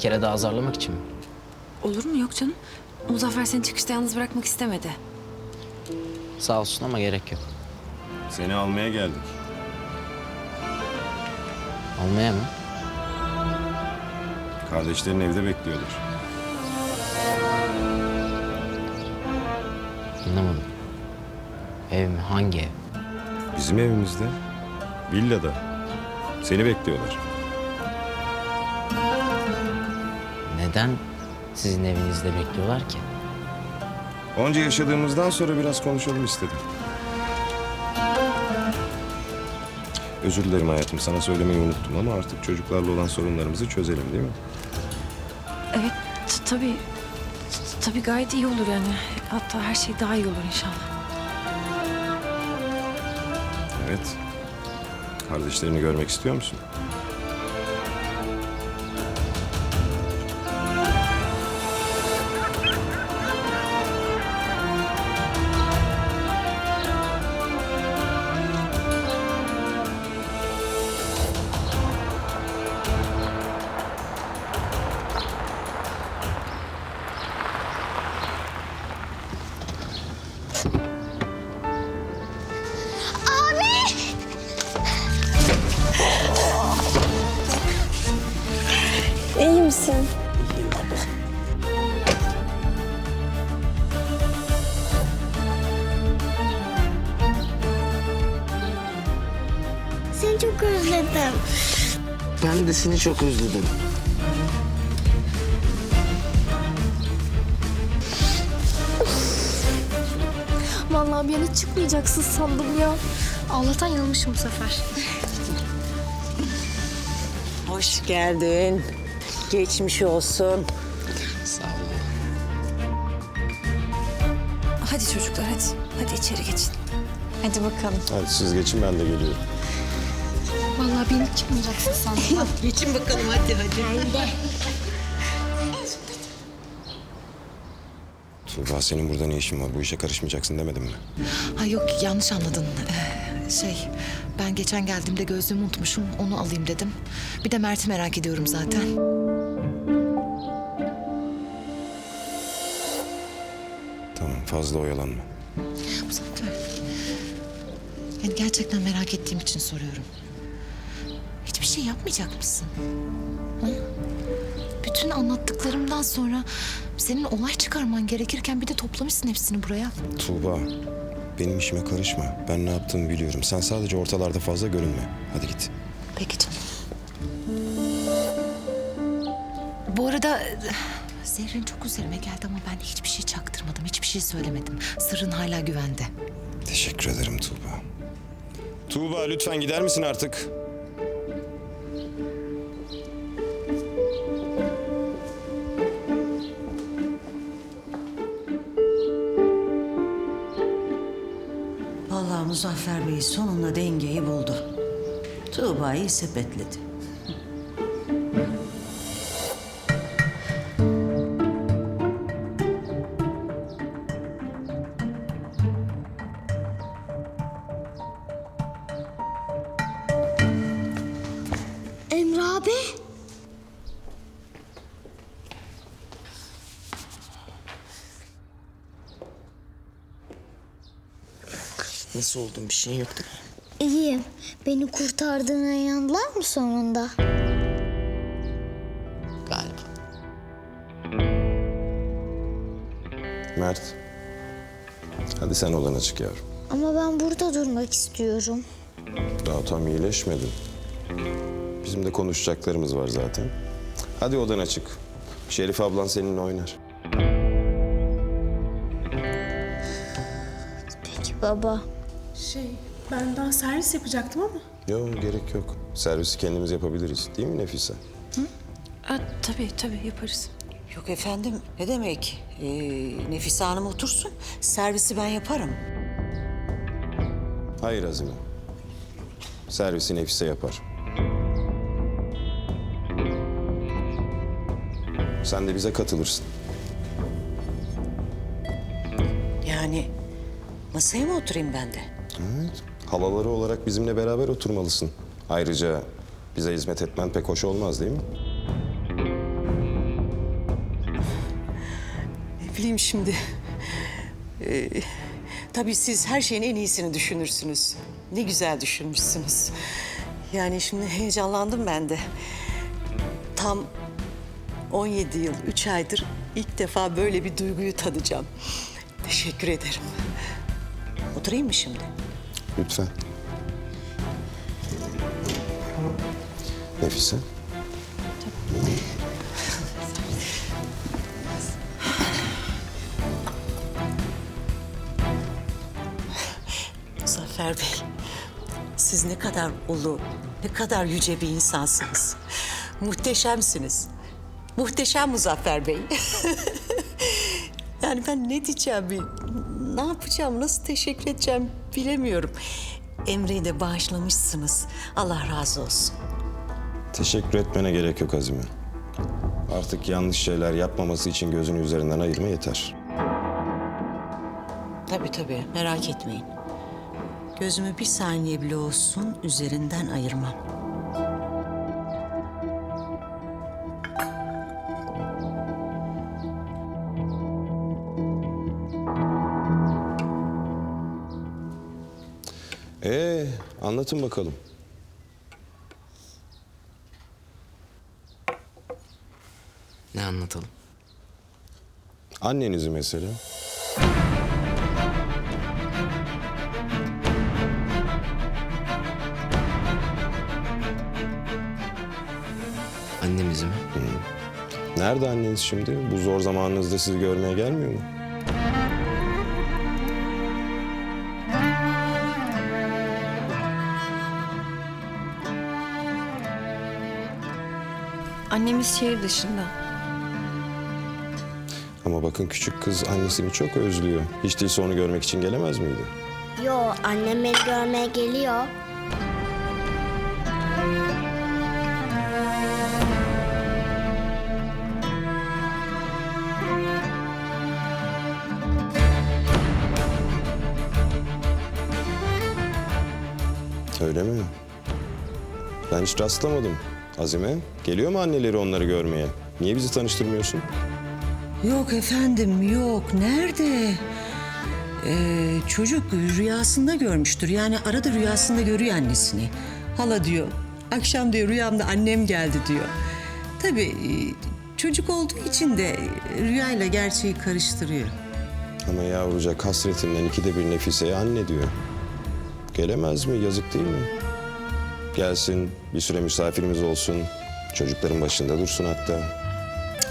Bir kere daha azarlamak için mi? Olur mu? Yok canım. Muzaffer seni çıkışta yalnız bırakmak istemedi. Sağ olsun ama gerek yok. Seni almaya geldik. Almaya mı? Kardeşlerin evde bekliyorlar. Anlamadım. Ev mi? Hangi ev? Bizim evimizde. Villada. Seni bekliyorlar. Neden sizin evinizde bekliyorlar ki? Onca yaşadığımızdan sonra biraz konuşalım istedim. Özür dilerim hayatım. Sana söylemeyi unuttum ama artık çocuklarla olan sorunlarımızı çözelim değil mi? Evet t- tabii. T- Tabii gayet iyi olur yani. Hatta her şey daha iyi olur inşallah. Evet. Kardeşlerini görmek istiyor musun? Seni çok özledim. Ben de seni çok özledim. Vallahi bir yana çıkmayacaksın sandım ya. Allah'tan yanılmışım bu sefer. Hoş geldin. Geçmiş olsun. Sağ olun. Hadi çocuklar hadi. Hadi içeri geçin. Hadi bakalım. Hadi siz geçin ben de geliyorum. Yana çıkmayacaksın sandım. Geçin bakalım hadi hadi. Tuğba senin burada ne işin var? Bu işe karışmayacaksın demedim mi? Ha yok yanlış anladın. Ee, şey ben geçen geldiğimde gözlüğümü unutmuşum onu alayım dedim. Bir de Mert'i merak ediyorum zaten. Tamam fazla oyalanma. Muzaffer. Yani gerçekten merak ettiğim için soruyorum. Hiçbir şey yapmayacak mısın? Bütün anlattıklarımdan sonra senin olay çıkarman gerekirken bir de toplamışsın hepsini buraya. Tuğba benim işime karışma. Ben ne yaptığımı biliyorum. Sen sadece ortalarda fazla görünme. Hadi git. Peki canım. Bu arada Zerrin çok üzerime geldi ama ben hiçbir şey çaktırmadım. Hiçbir şey söylemedim. Sırrın hala güvende. Teşekkür ederim Tuğba. Tuğba lütfen gider misin artık? Muzaffer Bey sonunda dengeyi buldu. Tuğba'yı sepetledi. Nasıl oldun bir şeyin yok değil mi? İyiyim. Beni kurtardığına inandılar mı sonunda? Galiba. Mert. Hadi sen odana çık yavrum. Ama ben burada durmak istiyorum. Daha tam iyileşmedin. Bizim de konuşacaklarımız var zaten. Hadi odana çık. Şerif ablan seninle oynar. Peki baba. Şey, ben daha servis yapacaktım ama. Yok gerek yok. Servisi kendimiz yapabiliriz. Değil mi Nefise? Ha, tabii tabii yaparız. Yok efendim ne demek? Ee, Nefise Hanım otursun. Servisi ben yaparım. Hayır Azime. Servisi Nefise yapar. Sen de bize katılırsın. Yani masaya mı oturayım ben de? Evet. Halaları olarak bizimle beraber oturmalısın. Ayrıca bize hizmet etmen pek hoş olmaz değil mi? diyeyim şimdi? Ee, tabii siz her şeyin en iyisini düşünürsünüz. Ne güzel düşünmüşsünüz. Yani şimdi heyecanlandım ben de. Tam 17 yıl, 3 aydır ilk defa böyle bir duyguyu tadacağım. Teşekkür ederim. Oturayım mı şimdi? Lütfen. Nefise. Zafer Bey, siz ne kadar ulu, ne kadar yüce bir insansınız. Muhteşemsiniz. Muhteşem Muzaffer Bey. yani ben ne diyeceğim, ne yapacağım, nasıl teşekkür edeceğim bilemiyorum. Emre'yi de bağışlamışsınız. Allah razı olsun. Teşekkür etmene gerek yok Azime. Artık yanlış şeyler yapmaması için gözünü üzerinden ayırma yeter. Tabii tabii, merak etmeyin. Gözümü bir saniye bile olsun üzerinden ayırmam. Anlatın bakalım. Ne anlatalım? Annenizi mesela. Annemizi mi? Nerede anneniz şimdi? Bu zor zamanınızda sizi görmeye gelmiyor mu? Annemiz şehir dışında. Ama bakın küçük kız annesini çok özlüyor. Hiç değilse onu görmek için gelemez miydi? Yo annem beni görmeye geliyor. Öyle mi? Ben hiç rastlamadım. Azime, geliyor mu anneleri onları görmeye? Niye bizi tanıştırmıyorsun? Yok efendim yok. Nerede? Ee, çocuk rüyasında görmüştür. Yani arada rüyasında görüyor annesini. Hala diyor. Akşam diyor rüyamda annem geldi diyor. Tabii e, çocuk olduğu için de rüyayla gerçeği karıştırıyor. Ama yavrucak hasretinden ikide bir Nefise'ye anne diyor. Gelemez mi? Yazık değil mi? Gelsin, bir süre misafirimiz olsun. Çocukların başında dursun hatta.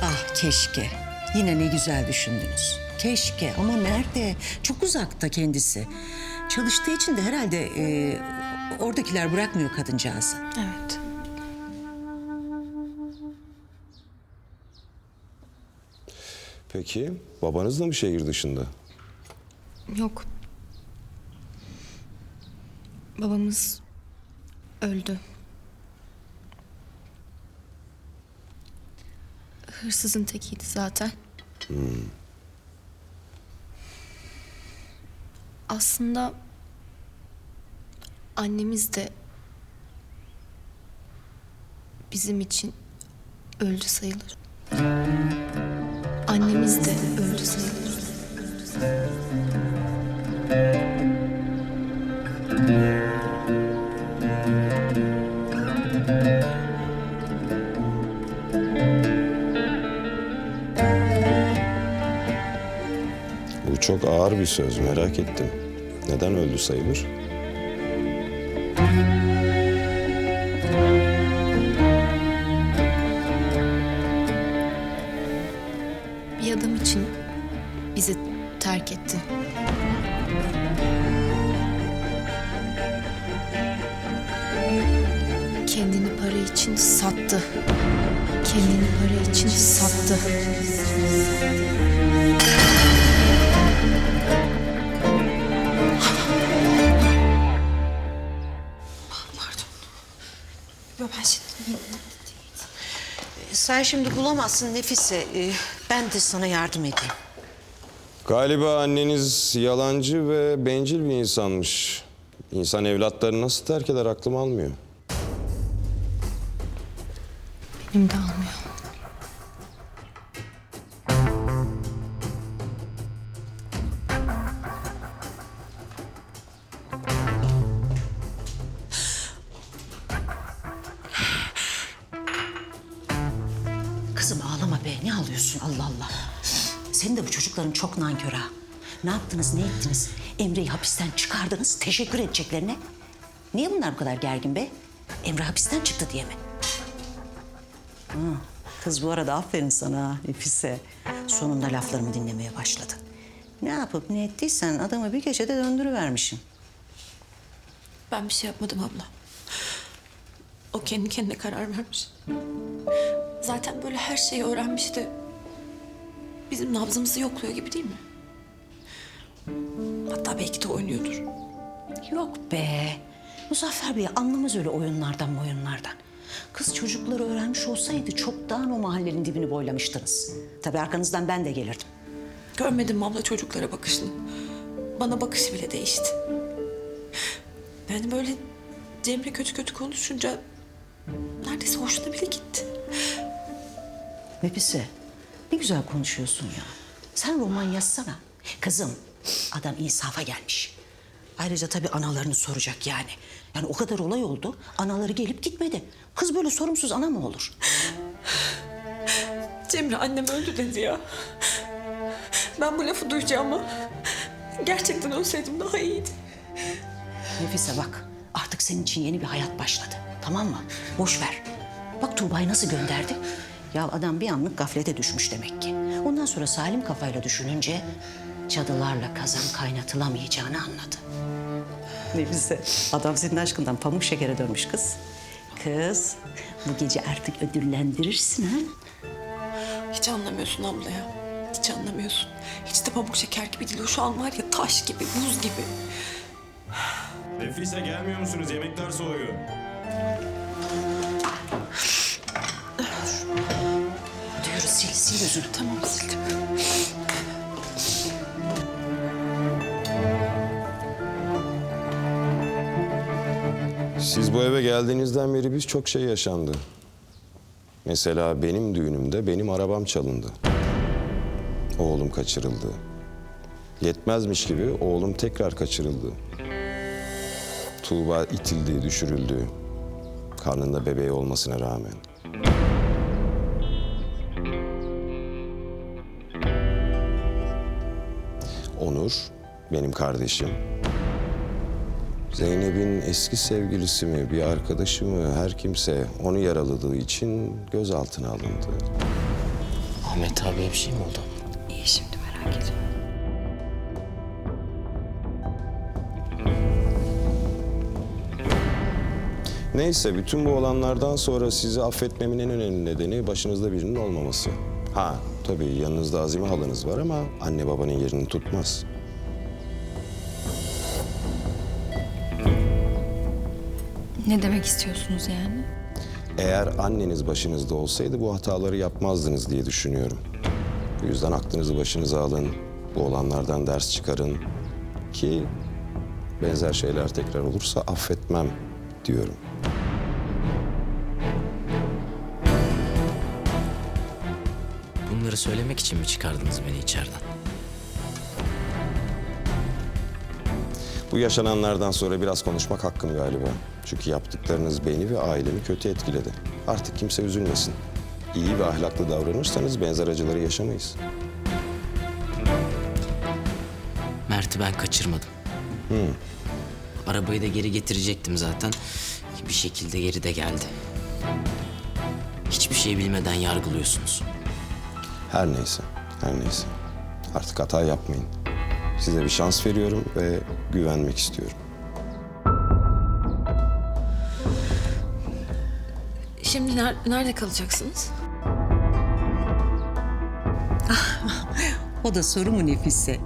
Ah keşke. Yine ne güzel düşündünüz. Keşke ama nerede? Çok uzakta kendisi. Çalıştığı için de herhalde e, oradakiler bırakmıyor kadıncağızı. Evet. Peki, babanız da mı şehir dışında? Yok. Babamız öldü. Hırsızın tekiydi zaten. Aslında annemiz de bizim için öldü sayılır. Annemiz de öldü sayılır. Bu çok ağır bir söz, merak ettim. Neden öldü sayılır? Bir adam için bizi terk etti. Kendini para için sattı. Kendini para için sattı. Ben şimdi Sen şimdi bulamazsın Nefise. Ee, ben de sana yardım edeyim. Galiba anneniz yalancı ve bencil bir insanmış. İnsan evlatlarını nasıl terk eder aklım almıyor. benim de almıyor. Ha. Ne yaptınız, ne ettiniz? Emre'yi hapisten çıkardınız, teşekkür edeceklerine. Niye bunlar bu kadar gergin be? Emre hapisten çıktı diye mi? Hı, Kız bu arada aferin sana Nefise. Sonunda laflarımı dinlemeye başladı. Ne yapıp ne ettiysen adamı bir gecede döndürüvermişsin. Ben bir şey yapmadım abla. O kendi kendine karar vermiş. Zaten böyle her şeyi öğrenmişti. Bizim nabzımızı yokluyor gibi değil mi? Hatta belki de oynuyordur. Yok be. Muzaffer Bey anlamaz öyle oyunlardan oyunlardan. Kız çocukları öğrenmiş olsaydı çoktan o mahallenin dibini boylamıştınız. Tabii arkanızdan ben de gelirdim. Görmedim abla çocuklara bakışını. Bana bakışı bile değişti. Yani böyle Cemre kötü kötü konuşunca neredeyse hoşuna bile gitti. Nefise ne güzel konuşuyorsun ya. Sen roman yazsana. Kızım adam insafa gelmiş. Ayrıca tabii analarını soracak yani. Yani o kadar olay oldu. Anaları gelip gitmedi. Kız böyle sorumsuz ana mı olur? Cemre annem öldü dedi ya. Ben bu lafı duyacağıma gerçekten ölseydim daha iyiydi. Nefise bak artık senin için yeni bir hayat başladı. Tamam mı? Boş ver. Bak Tuğba'yı nasıl gönderdi? Ya adam bir anlık gaflete düşmüş demek ki. Ondan sonra salim kafayla düşününce cadılarla kazan kaynatılamayacağını anladı. Nefise adam senin aşkından pamuk şekere dönmüş kız. Kız bu gece artık ödüllendirirsin ha. Hiç anlamıyorsun abla ya. Hiç anlamıyorsun. Hiç de pamuk şeker gibi değil. O şu an var ya taş gibi, buz gibi. Nefise gelmiyor musunuz? Yemekler soğuyor. Diyoruz sil sil gözünü. Tamam sildim. Siz bu eve geldiğinizden beri biz çok şey yaşandı. Mesela benim düğünümde benim arabam çalındı. Oğlum kaçırıldı. Yetmezmiş gibi oğlum tekrar kaçırıldı. Tuğba itildi, düşürüldü. Karnında bebeği olmasına rağmen. Onur, benim kardeşim. Zeynep'in eski sevgilisi mi, bir arkadaşı mı, her kimse onu yaraladığı için gözaltına alındı. Ahmet abiye bir şey mi oldu? İyi şimdi merak etme. Neyse bütün bu olanlardan sonra sizi affetmemin en önemli nedeni başınızda birinin olmaması. Ha tabii yanınızda Azime halanız var ama anne babanın yerini tutmaz. Ne demek istiyorsunuz yani? Eğer anneniz başınızda olsaydı bu hataları yapmazdınız diye düşünüyorum. Bu yüzden aklınızı başınıza alın, bu olanlardan ders çıkarın ki benzer şeyler tekrar olursa affetmem diyorum. Bunları söylemek için mi çıkardınız beni içeriden? Bu yaşananlardan sonra biraz konuşmak hakkım galiba. Çünkü yaptıklarınız beni ve ailemi kötü etkiledi. Artık kimse üzülmesin. İyi ve ahlaklı davranırsanız benzer acıları yaşamayız. Mert'i ben kaçırmadım. Arabayı da geri getirecektim zaten. Bir şekilde geri de geldi. Hiçbir şey bilmeden yargılıyorsunuz. Her neyse, her neyse. Artık hata yapmayın. Size bir şans veriyorum ve güvenmek istiyorum. Şimdi ner- nerede kalacaksınız? O da soru mu Nefise?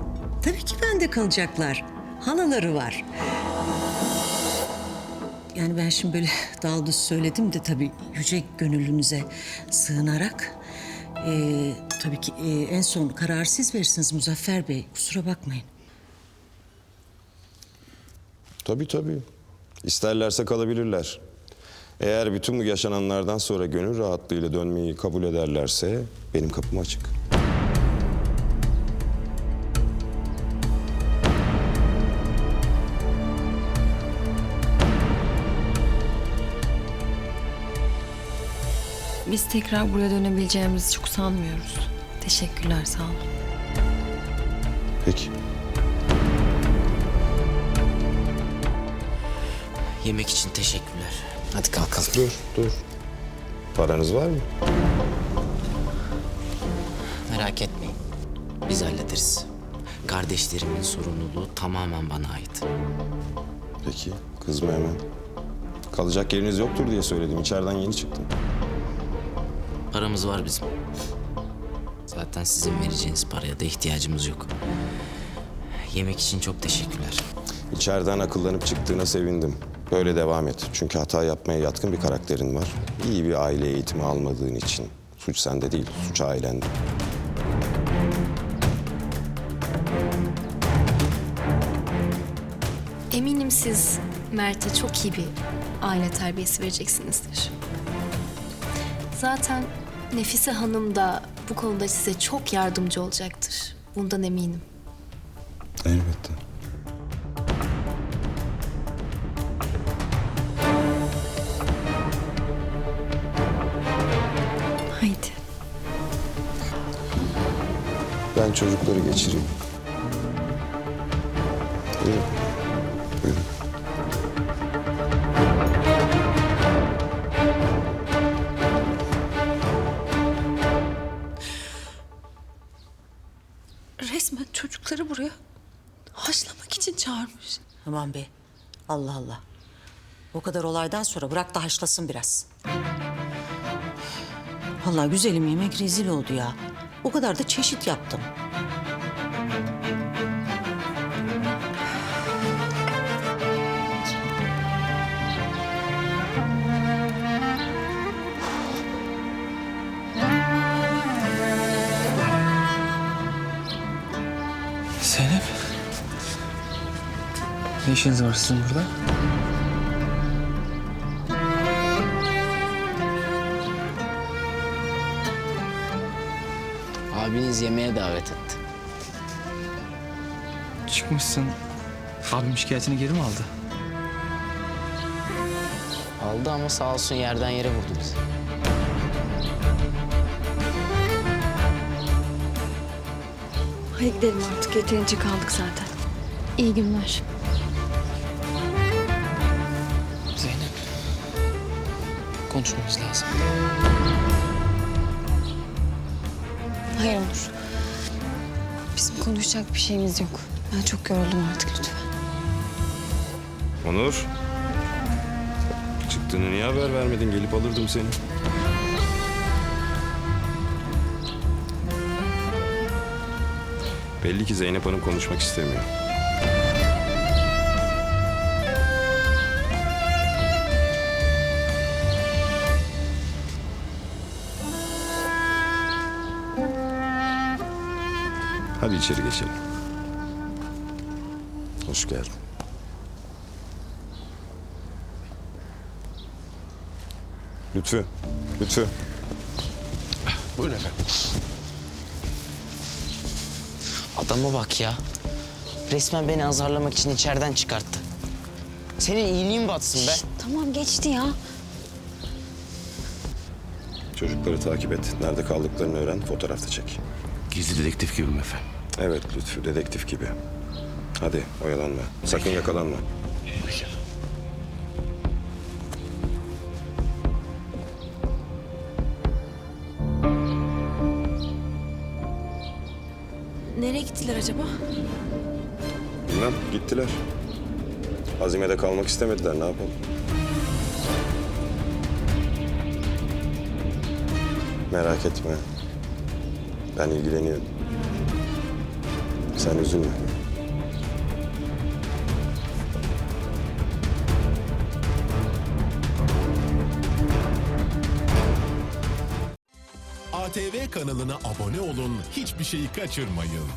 Tabii ki bende kalacaklar. Halaları var. Yani ben şimdi böyle daldı söyledim de tabii yüce gönüllünüze sığınarak... eee, tabii ki eee, en son karar siz verirsiniz Muzaffer Bey. Kusura bakmayın. Tabii tabii. İsterlerse kalabilirler. Eğer bütün bu yaşananlardan sonra gönül rahatlığıyla dönmeyi kabul ederlerse benim kapım açık. Biz tekrar buraya dönebileceğimizi çok sanmıyoruz. Teşekkürler sağ olun. Peki. Yemek için teşekkürler. Hadi kalkalım. Dur, dur. Paranız var mı? Merak etmeyin. Biz hallederiz. Kardeşlerimin sorumluluğu tamamen bana ait. Peki, kızma hemen. Kalacak yeriniz yoktur diye söyledim. İçeriden yeni çıktım. Paramız var bizim. Zaten sizin vereceğiniz paraya da ihtiyacımız yok. Yemek için çok teşekkürler. İçeriden akıllanıp çıktığına sevindim. Böyle devam et. Çünkü hata yapmaya yatkın bir karakterin var. İyi bir aile eğitimi almadığın için. Suç sende değil, suç ailende. Eminim siz Mert'e çok iyi bir aile terbiyesi vereceksinizdir. Zaten Nefise Hanım da bu konuda size çok yardımcı olacaktır. Bundan eminim. Elbette. Haydi. Ben çocukları geçireyim. Buyurun. Çağırmış. Aman be. Allah Allah. O kadar olaydan sonra bırak da haşlasın biraz. Vallahi güzelim yemek rezil oldu ya. O kadar da çeşit yaptım. Ne işiniz var sizin burada? Abiniz yemeğe davet etti. Çıkmışsın. Abim şikayetini geri mi aldı? Aldı ama sağ olsun yerden yere vurdu bizi. Hadi gidelim artık. Yeterince kaldık zaten. İyi günler. Konuşmamız lazım. Hayır Onur. Bizim konuşacak bir şeyimiz yok. Ben çok yoruldum artık lütfen. Onur. Çıktığını niye haber vermedin? Gelip alırdım seni. Belli ki Zeynep Hanım konuşmak istemiyor. Hadi içeri geçelim. Hoş geldin. Lütfü, Lütfü. Buyurun efendim. Adama bak ya. Resmen beni azarlamak için içeriden çıkarttı. Senin iyiliğin batsın be. Tamam geçti ya. Çocukları takip et. Nerede kaldıklarını öğren, fotoğraf da çek. Gizli dedektif gibi mi efendim? Evet Lütfü, dedektif gibi. Hadi oyalanma. Sakın yakalanma. Nereye gittiler acaba? Bilmem, gittiler. Azime'de kalmak istemediler, ne yapalım? Merak etme. Ben ilgileniyorum. Sen üzülme. ATV kanalına abone olun, hiçbir şeyi kaçırmayın.